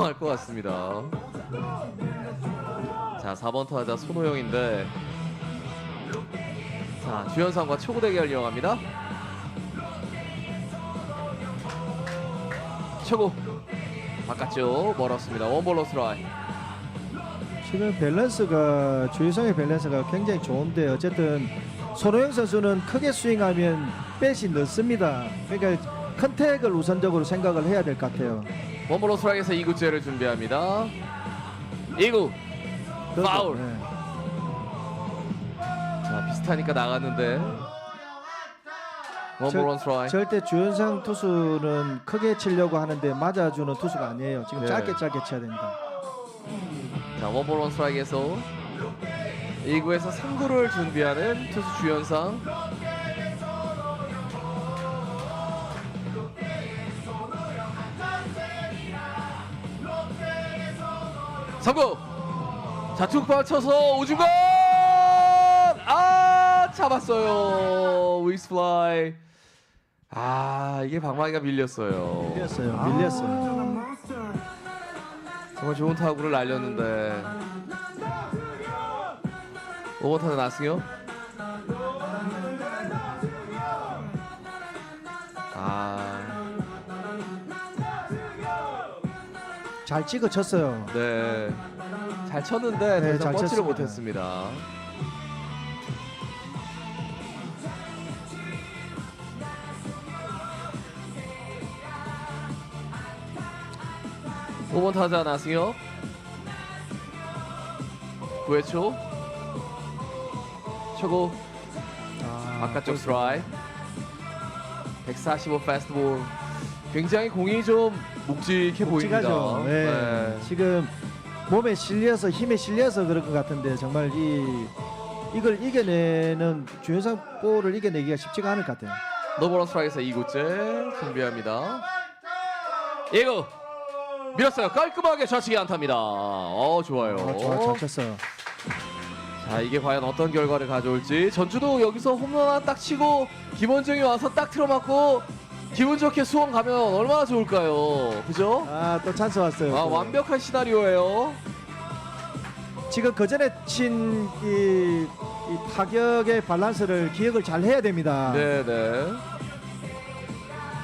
민망할 것 같습니다. 자, 4번 타자 손호영인데 자, 주현상과 초구 대결 이어갑니다. 초구 바깥쪽 멀었습니다. 원볼로 스트라이. 지금 밸런스가 주유성의 밸런스가 굉장히 좋은데 어쨌든 손호영 선수는 크게 스윙하면 백이 늦습니다. 그러니까 컨택을 우선적으로 생각을 해야 될 것 같아요. 원볼로 스트라이크에서 2구째를 준비합니다. 2구. 그래도, 파울. 네. 자, 비슷하니까 나갔는데. 스트라이크. 절대 주현상 투수는 크게 치려고 하는데 맞아주는 투수가 아니에요. 지금 네. 짧게 짧게 쳐야 됩니다. 자, 원볼 원 스트라이크에서 2구에서 3구를 준비하는 투수 주현상. 삼구 자축파 쳐서 우중간! 아 잡았어요. 위스 플라이. 아 이게 방망이가 밀렸어요. 밀렸어요. 밀렸어요. 정말 좋은 타구를 날렸는데. 5번 타자 나승요 잘 찍어 쳤어요. 네. 잘 쳤는데 네, 더 이상 잘 뻗지를 쳤습니다. 못했습니다. 오번 타자 나승엽 9회 초 초고 아, 바깥쪽 스트라이크 145 패스트볼 굉장히 공이 좀 묵직해 보입니다. 묵직하죠. 네. 네. 지금 몸에 실려서 힘에 실려서 그럴 것 같은데 정말 이 이걸 이겨내는 주현상 볼을 이겨내기가 쉽지가 않을 것 같아요. 노버런 스트라이크에서 2구째 준비합니다. 1구 밀었어요. 깔끔하게 좌측에 안타입니다. 어 좋아요. 어, 좋아, 잘 쳤어요. 자 이게 과연 어떤 결과를 가져올지 전주도 여기서 홈런 하나 딱 치고 김원정이 와서 딱 틀어맞고 기분 좋게 수원 가면 얼마나 좋을까요? 그죠? 아 또 찬스 왔어요. 아 또. 완벽한 시나리오예요. 지금 그 전에 친이 타격의 밸런스를 기억을 잘 해야 됩니다. 네 네.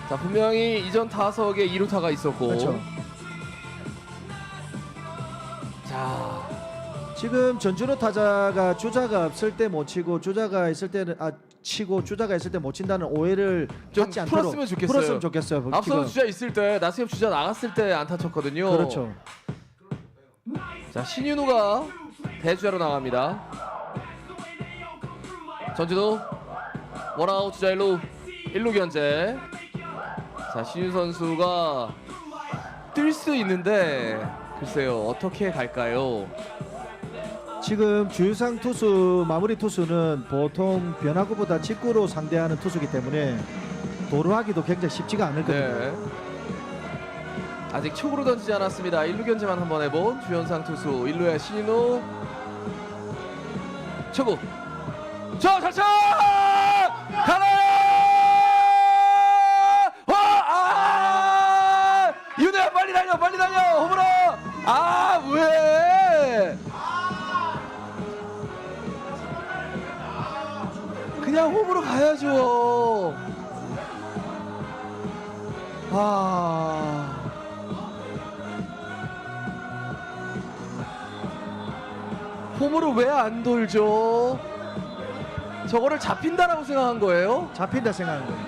자 분명히 이전 타석에 2루타가 있었고. 그렇죠. 자 지금 전준호 타자가 주자가 없을 때 못 치고 주자가 있을 때는 아 치고 주자가 있을 때 못 친다는 오해를 좀 받지 않도록 풀었으면 좋겠어요. 풀었으면 좋겠어요. 앞서 지금. 주자 있을 때 나스엽 주자 나갔을 때 안타 쳤거든요. 그렇죠. 자 신윤우가 대주자로 나갑니다. 전주도 원아웃 주자 1루 1루 견제. 자 신윤 선수가 뛸 수 있는데 글쎄요 어떻게 갈까요? 지금 주유상 투수 마무리 투수는 보통 변화구보다 직구로 상대하는 투수기 때문에 도루하기도 굉장히 쉽지가 않을 겁니다. 네. 아직 초구로 던지지 않았습니다. 1루 견제만 한번 해본 주현상 투수 1루의 신인우 초구 저 자차 가야죠. 아. 홈으로 왜 안 돌죠? 저거를 잡힌다라고 생각한 거예요? 잡힌다 생각하는 거예요.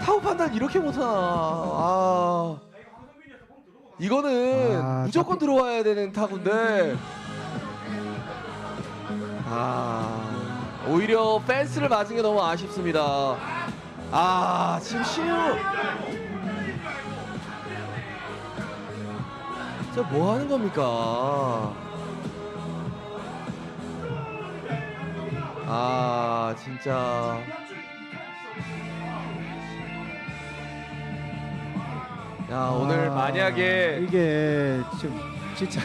타구 판단 이렇게 못하나? 아. 이거는 아, 무조건 잡히- 들어와야 되는 타구인데. 아. 오히려 펜스를 맞은 게 너무 아쉽습니다. 아, 지금 신유. 저뭐 하는 겁니까? 아, 진짜. 야, 오늘 아, 만약에 이게 지금 진짜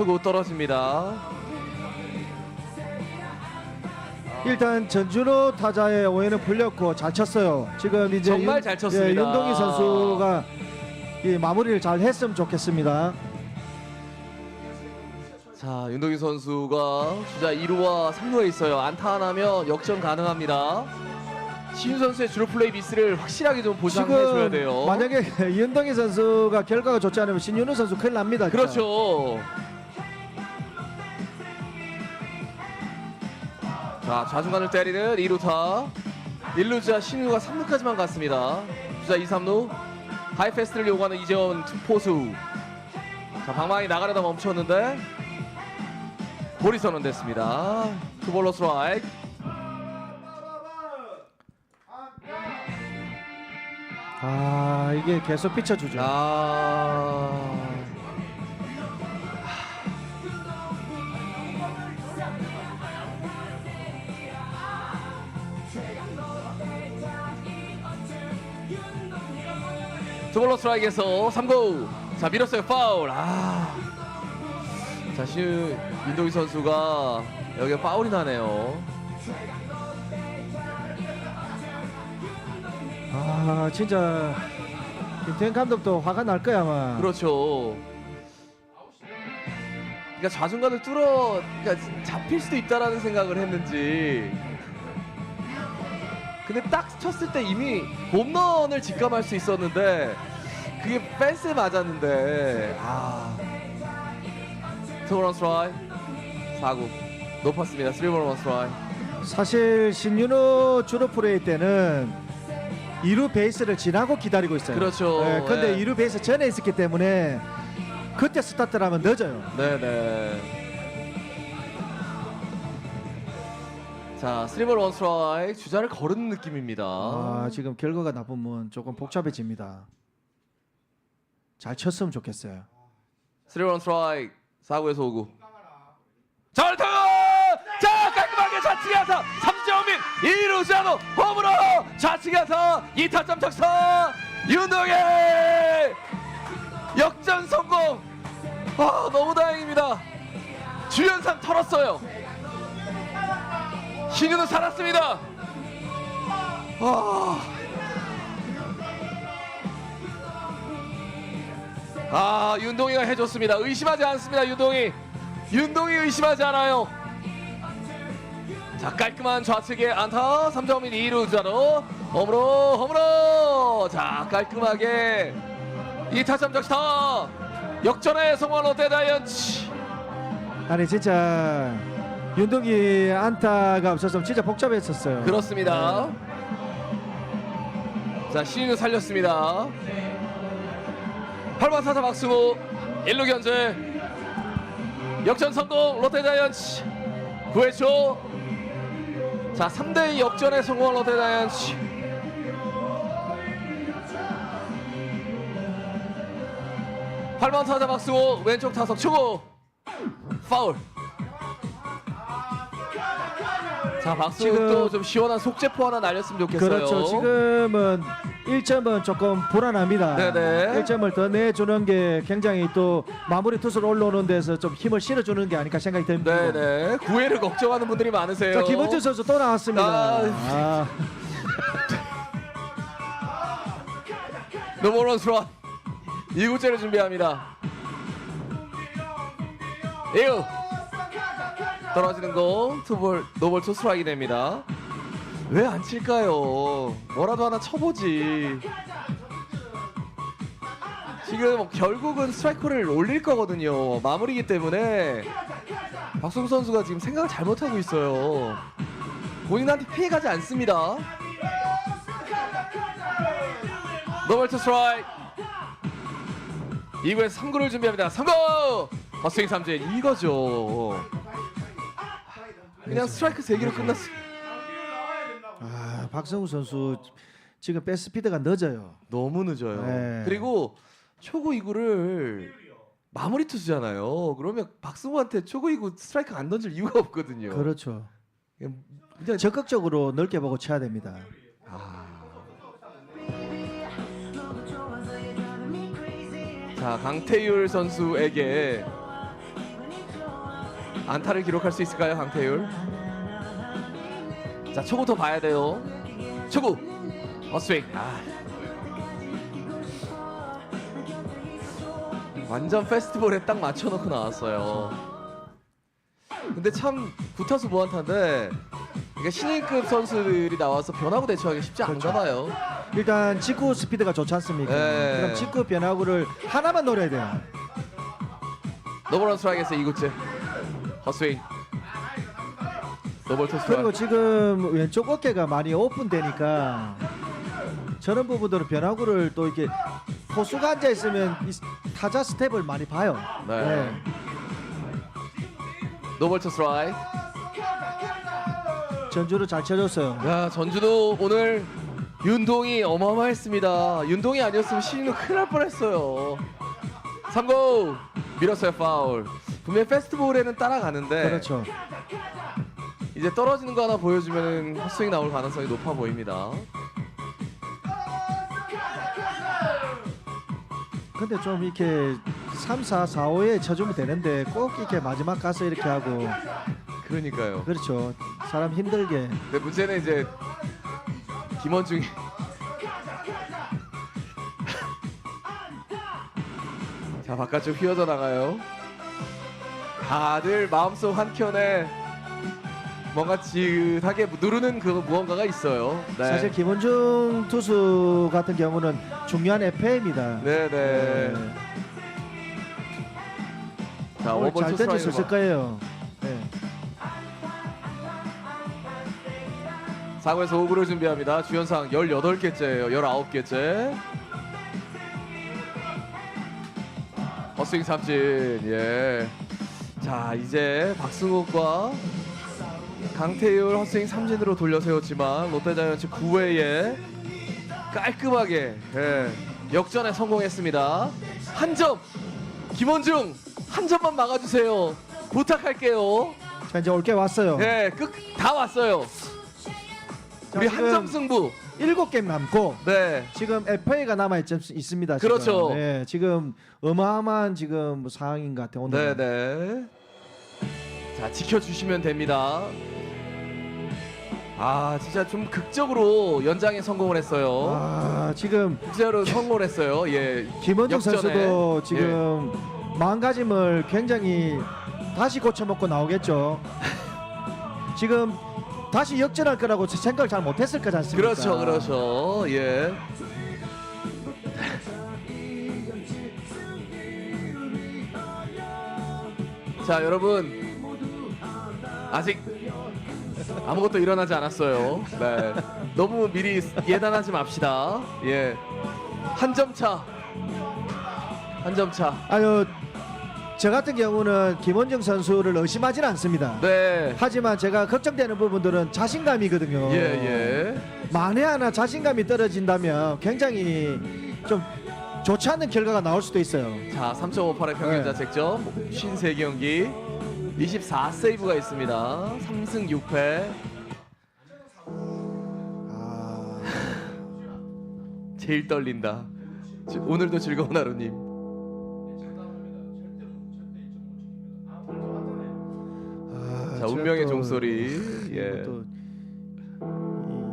초구 떨어집니다. 일단 전준호 타자의 오해는 풀렸고 잘 쳤어요. 지금 이제 정말 잘 쳤습니다. 예, 윤동희 선수가 이 마무리를 잘 했으면 좋겠습니다. 자, 윤동희 선수가 주자 2루와 3루에 있어요. 안타 하나면 역전 가능합니다. 시윤 선수의 주로 플레이 미스를 확실하게 좀 보상해 줘야 돼요. 만약에 윤동희 선수가 결과가 좋지 않으면 신윤호 선수 큰일 납니다. 진짜. 그렇죠. 자, 좌중간을 때리는 2루타. 1루자 신우가 3루까지만 갔습니다. 주자 2, 3루. 하이패스트를 요구하는 이재원 투포수. 자, 방망이 나가려다 멈췄는데 볼이 선언됐습니다. 투볼로 스트라이크. 아 이게 계속 비춰주죠. 아. 투볼로 스트라이크에서 3구 자 밀었어요 파울 아. 자 시, 윤동희 선수가 여기 파울이 나네요 아 진짜 김태현 감독도 화가 날 거야 아마. 그렇죠. 그러니까 좌중간을 뚫어 그러니까 잡힐 수도 있다라는 생각을 했는지 근데 딱 쳤을 때 이미 홈런을 직감할 수 있었는데 그게 펜스에 맞았는데 아 투런 스트라이 4구 높았습니다 3번 스트라이 사실 신윤호 주로 플레이 때는 2루 베이스를 지나고 기다리고 있어요. 그렇죠. 예, 근데 예. 2루 베이스 전에 있었기 때문에 그때 스타트를 하면 늦어요. 네네 자 3번 스트라이 주자를 거르는 느낌입니다 아, 지금 결과가 나쁘면 조금 복잡해집니다. 잘 쳤으면 좋겠어요. 3런 스트라이크 4구에서 5구. 잘타 자 깔끔하게 좌측에 삼재호민 2루 자로 홈으로 좌측에 안타 2타점 적사 윤동의 역전 성공! 아 너무 다행입니다. 주연상 털었어요. 신유는 살았습니다. 아 아 윤동이가 해줬습니다. 의심하지 않습니다 윤동이. 윤동이 의심하지 않아요. 자 깔끔한 좌측의 안타. 3점인 2루 자로 홈으로 홈으로. 자 깔끔하게 2타점 적시타. 역전에 성공한 롯데 다이언츠. 아니 진짜 윤동기 안타가 없었으면 진짜 복잡했었어요. 그렇습니다. 자 신인을 살렸습니다 8번 타자 박승우 1루 견제 역전 성공 롯데 자이언츠. 9회 초자 3대2 역전에 성공한 롯데 자이언츠. 팔번 타자 박승우 왼쪽 타석 초구 파울 자 박승우 지금- 또좀 시원한 속재포 하나 날렸으면 좋겠어요 그렇죠. 지금은 1점은 조금 불안합니다. 네네. 1점을 더 내주는 게 굉장히 또 마무리 투수로 올라오는 데서 좀 힘을 실어주는 게 아닐까 생각이 듭니다. 네네 구회를 걱정하는 분들이 많으세요. 자 김원준 선수 또 나왔습니다. 아, 아, 노멀런 스로 2구째를 준비합니다. 1 떨어지는 공 투볼 노볼 투 스트라이크 됩니다. 왜 안 칠까요? 뭐라도 하나 쳐보지. 지금 결국은 스트라이크를 올릴 거거든요. 마무리기 때문에 박승우 선수가 지금 생각을 잘못하고 있어요. 본인한테 피해가지 않습니다. 노멀 투 스트라이크 2구에서 3구를 준비합니다 3구 버스윙 삼진 이거죠 그냥 스트라이크 3개로 끝났어 아 박성우 선수 지금 백 스피드가 늦어요. 너무 늦어요 네. 그리고 초구 2구를 마무리 투수잖아요 그러면 박승우한테 초구 2구 스트라이크 안 던질 이유가 없거든요 그렇죠. 그냥 그냥 적극적으로 넓게 보고 쳐야 됩니다. 자 강태율 선수에게 안타를 기록할 수 있을까요, 강태율? 자, 초구부터 봐야 돼요. 초구. 어스윙. 아. 완전 페스티벌에 딱 맞춰놓고 나왔어요. 근데 참 구타수 무한타인데 그러니까 신인급 선수들이 나와서 변화구 대처하기 쉽지 않은가 봐요. 일단 직구 스피드가 좋지 않습니까? 네. 그럼 직구 변화구를 하나만 노려야 돼요. 노벌런 스트라이크에서 2구째. 헛스윙. 토스 그리고 지금 왼쪽 어깨가 많이 오픈되니까 저런 부분들은 변화구를 또 이렇게 포수가 앉아 있으면 이 타자 스텝을 많이 봐요. 네. 노벌 토스 라이. 전주를 잘 쳐줬어요. 야 전주도 오늘 윤동이 어마어마했습니다. 윤동이 아니었으면 신인은 큰일 날 뻔했어요. 3고 밀었어요 파울. 분명 히 페스티벌에는 따라가는데 그렇죠. 이제 떨어지는 거 하나 보여주면 헛스윙 나올 가능성이 높아 보입니다. 근데 좀 이렇게 3, 4, 4, 5에 쳐주면 되는데 꼭 이렇게 마지막 가서 이렇게 하고 그러니까요. 그렇죠. 사람 힘들게. 근데 문제는 이제 김원중이 자 바깥쪽 휘어져 나가요. 다들 마음속 한켠에 뭔가 지긋하게 누르는 그 무언가가 있어요. 네. 사실 김원중 투수 같은 경우는 중요한 FA입니다. 네 네. 자 오늘 원볼 잘 투 스트라이크 있을 거예요. 네. 사구에서 오브를 준비합니다. 주연상 18개째예요. 19개째. 헛스윙 삼진. 예. 자, 이제 박승욱과 강태율 헛스윙 삼진으로 돌려 세웠지만 롯데자이언츠 9회에 깔끔하게 예, 역전에 성공했습니다. 한 점. 김원중 한 점만 막아주세요. 부탁할게요. 자 이제 올게 왔어요. 네, 끝다 왔어요. 우리 자, 지금 한점 승부. 일곱 게임 남고 네. 지금 FA가 남아 있, 있습니다. 지금. 그렇죠. 네, 지금 어마어마한 지금 상황인 것 같아요. 네, 오늘. 네. 자, 지켜 주시면 됩니다. 아, 진짜 좀 극적으로 연장에 성공을 했어요. 아 지금 극적으로 성공을 했어요. 예. 김원중 역전에. 예. 선수도 지금 마음가짐을 굉장히 다시 고쳐먹고 나오겠죠. 지금 다시 역전할 거라고 생각을 잘 못했을 거지 않습니까? 그렇죠, 그렇죠. 예. 자, 여러분. 아직 아무것도 일어나지 않았어요. 네. 너무 미리 예단하지 맙시다. 예. 한 점 차. 한 점 차. 아유 저 같은 경우는 김원중 선수를 의심하지는 않습니다. 네. 하지만 제가 걱정되는 부분들은 자신감이거든요. 예, 예. 만에 하나 자신감이 떨어진다면 굉장히 좀 좋지 않은 결과가 나올 수도 있어요. 자, 3.58의 평균 네. 자책점 53경기 24세이브가 있습니다. 3승 6패. 아, 제일 떨린다. 지- 오늘도 즐거운 하루님. 자, 운명의 또 종소리. 예. 또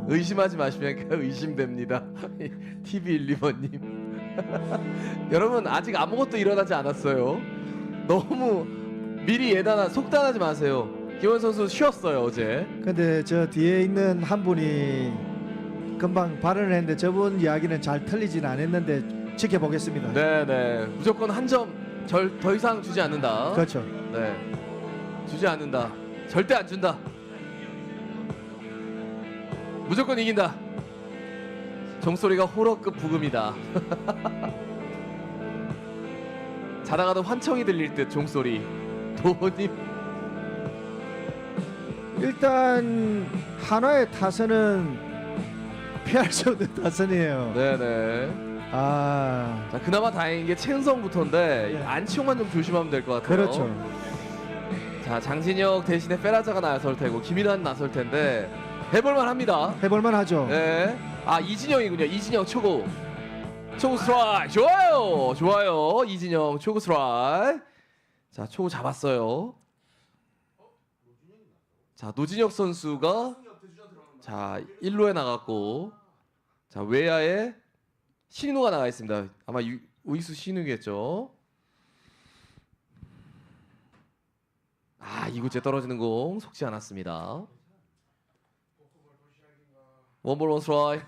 의심하지 마시면 의심됩니다. TV 1, 2번님. 여러분 아직 아무것도 일어나지 않았어요. 너무 미리 예단하 속단하지 마세요. 기원 선수 쉬었어요 어제. 근데 저 뒤에 있는 한 분이 금방 발언을 했는데 저분 이야기는 잘 틀리진 않았는데 지켜보겠습니다. 네네 무조건 한 점 더 이상 주지 않는다. 그렇죠. 네 주지 않는다. 절대 안 준다. 무조건 이긴다. 종소리가 호러급 부금이다. 자다가도 환청이 들릴 듯 종소리. 도님 일단 한화의 타선은 피할 수 없는 타선이에요. 네네. 아, 자 그나마 다행인 게 최은성부터인데 예. 안치홍만 좀 조심하면 될 것 같아요. 그렇죠. 자 장진혁 대신에 페라자가 나설 테고 김일환 나설 텐데 해볼만 합니다. 해볼만 하죠. 네. 아 이진영이군요. 이진영 초구. 초구 스트라이크. 좋아요. 좋아요. 이진영 초구 스트라이크. 자 초구 잡았어요. 자 노진혁 선수가 자 1루에 나갔고 자 외야에 신우가 나가 있습니다. 아마 유, 우익수 신우겠죠. 아 이구째 떨어지는 공 속지 않았습니다. 원볼 원스트라이.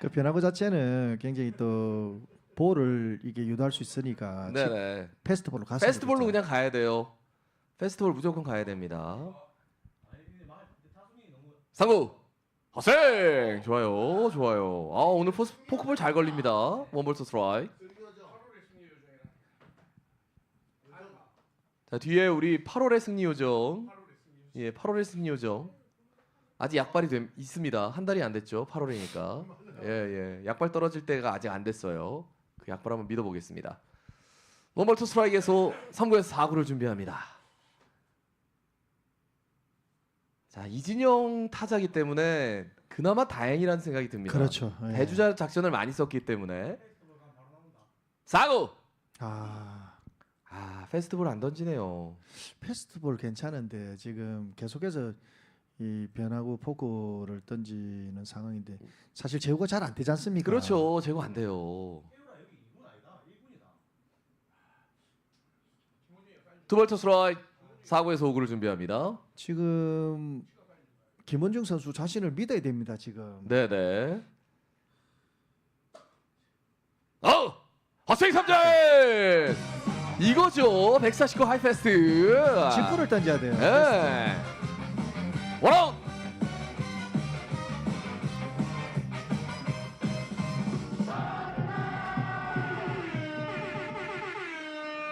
그 변화구 자체는 굉장히 또 볼을 이게 유도할 수 있으니까 네네. 패스트볼로 갔습니다. 페스티벌로 그냥 가야 돼요. 페스티벌 무조건 가야 됩니다. 상구 허생 좋아요 좋아요. 아 오늘 포스, 포크볼 잘 걸립니다. 원볼 투 스트라이. 자 뒤에 우리 8월의 승리 요정. 예 8월의 승리 요정. 아직 약발이 됨, 있습니다. 한 달이 안 됐죠. 8월이니까. 예 예. 약발 떨어질 때가 아직 안 됐어요. 그 약발 한번 믿어 보겠습니다. 원볼 투 스트라이크에서 3구에서 4구를 준비합니다. 자 이진영 타자기 때문에 그나마 다행이라는 생각이 듭니다. 그렇죠. 예. 대주자 작전을 많이 썼기 때문에 4구 아 아 페스티벌 안 던지네요. 패스트볼 괜찮은데 지금 계속해서 이 변화구 포크를 던지는 상황인데 사실 제구가 잘 안 되지 않습니까? 그렇죠. 제거 안 돼요. 두벌 투스트라이크 4구에서 5구를 준비합니다. 지금 김원중 선수 자신을 믿어야 됩니다. 지금 네네. 어! 허스윙 삼진! 이거죠. 149 하이패스트. 직구를 던져야 돼요. 예. 원아웃.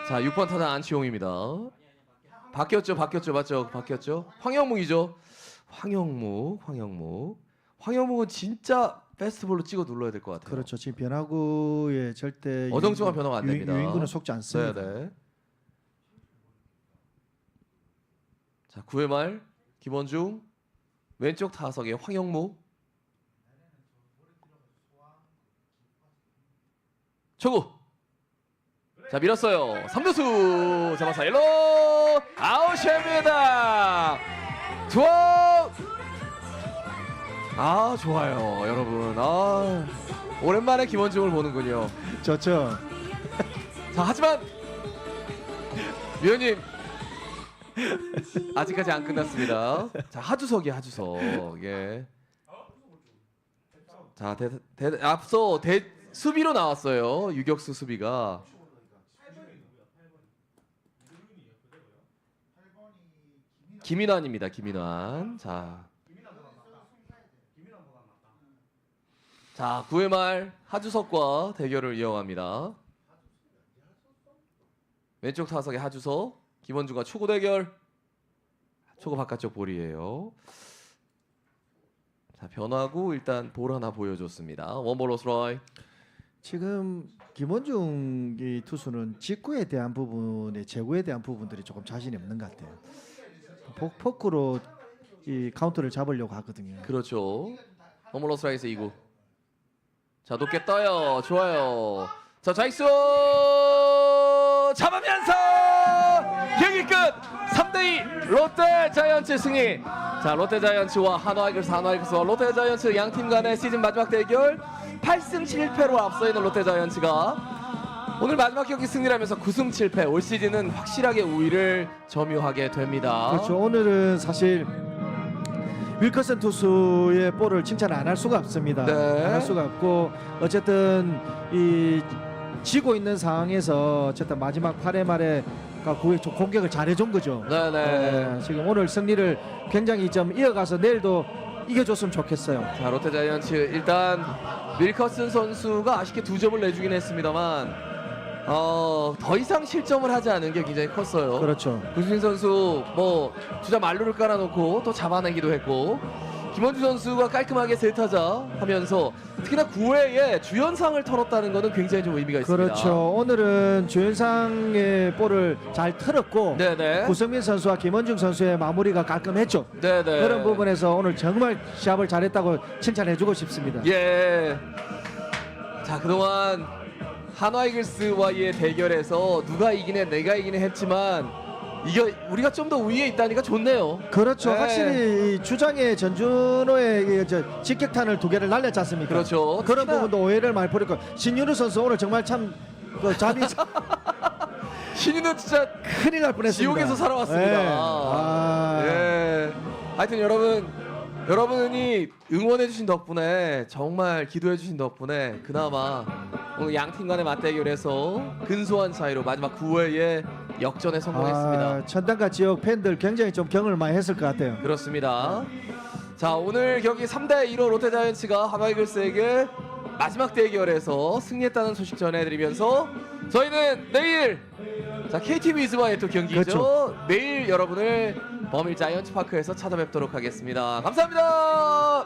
자, 6번 타자 안치홍입니다. 바뀌었죠, 바뀌었죠, 맞죠, 바뀌었죠. 황영묵이죠. 황영묵, 황영묵. 황영묵은 진짜 페스티벌로 찍어 눌러야 될 것 같아요. 그렇죠. 지금 변화구에 절대 어정쩡한 변화가 안 유- 됩니다. 유인구는 속지 않습니다. 네네. 자 9회 말 김원중 왼쪽 타석에 황영무 초구 자 밀었어요 3루수 잡아서 1루 아웃입니다 투아웃 아 좋아요 여러분 아 오랜만에 김원중을 보는군요 좋죠. 자 하지만 위원님 아직까지 안 끝났습니다. 자 하주석이 하주석 예. 자 대, 대, 앞서 대, 수비로 나왔어요 유격수 수비가. 김인환입니다 김인환 자. 자 9회 말 하주석과 대결을 이어갑니다. 왼쪽 타석의 하주석, 김원주가 초구 대결. 초구 바깥쪽 볼이에요. 자 변화구 일단 볼 하나 보여줬습니다. 원볼 로 스라이. 지금 김원중 이 투수는 직구에 대한 부분에 제구에 대한 부분들이 조금 자신이 없는 것 같아요. 포, 포크로 이 카운트를 잡으려고 하거든요. 그렇죠. 원볼 로 스라이에서 2구. 자 높게 떠요. 좋아요. 자 좌익수! 잡으면서! 경기 끝! 3대2 롯데 자이언츠 승리! 자 롯데 자이언츠와 한화 이글스 한화 이글스와 롯데 자이언츠 양 팀 간의 시즌 마지막 대결. 8승 7패로 앞서 있는 롯데 자이언츠가 오늘 마지막 경기 승리하면서 9승 7패. 올 시즌은 확실하게 우위를 점유하게 됩니다. 그렇죠. 오늘은 사실 윌커슨 투수의 볼을 칭찬 안 할 수가 없습니다. 네. 안 할 수가 없고 어쨌든 이 지고 있는 상황에서 어쨌든 마지막 8회 말에 공격을 잘해준 거죠. 네네 네, 지금 오늘 승리를 굉장히 좀 이어가서 내일도 이겨줬으면 좋겠어요. 자 롯데 자이언츠 일단 밀커슨 선수가 아쉽게 두 점을 내주긴 했습니다만 어, 더 이상 실점을 하지 않은 게 굉장히 컸어요. 그렇죠. 구수진 선수 뭐 주자 말루를 깔아놓고 또 잡아내기도 했고 김원주 선수가 깔끔하게 세타자 하면서 특히나 9회에 주연상을 털었다는 것은 굉장히 좀 의미가 있습니다. 그렇죠. 오늘은 조현상의 볼을 잘 틀었고 네네. 구성민 선수와 김원중 선수의 마무리가 깔끔했죠. 네네. 그런 부분에서 오늘 정말 시합을 잘했다고 칭찬해주고 싶습니다. 예. 자 그동안 한화 이글스와의 대결에서 누가 이기네 내가 이기네 했지만 이게 우리가 좀더 위에 있다니까 좋네요. 그렇죠. 네. 확실히 이 주장의 전준호의 이 저 직격탄을 두 개를 날렸지 않습니까? 그렇죠. 그런 특히나 부분도 오해를 많이 버렸고 신윤우 선수 오늘 정말 참그 잠이 신인은 진짜 큰일 날 뻔했습니다. 지옥에서 살아왔습니다. 네. 아. 예. 하여튼 여러분 여러분이 응원해주신 덕분에 정말 기도해주신 덕분에 그나마 오늘 양 팀 간의 맞대결에서 근소한 차이로 마지막 9회에 역전에 성공했습니다. 아, 천당가 지역 팬들 굉장히 좀 경을 많이 했을 것 같아요. 그렇습니다. 자 오늘 경기 3대 1로 롯데자이언츠가 하마이글스에게 마지막 대결에서 승리했다는 소식 전해드리면서 저희는 내일 자 KT 위즈와의 또 경기죠. 그렇죠. 내일 여러분을 범일 자이언츠 파크에서 찾아뵙도록 하겠습니다. 감사합니다.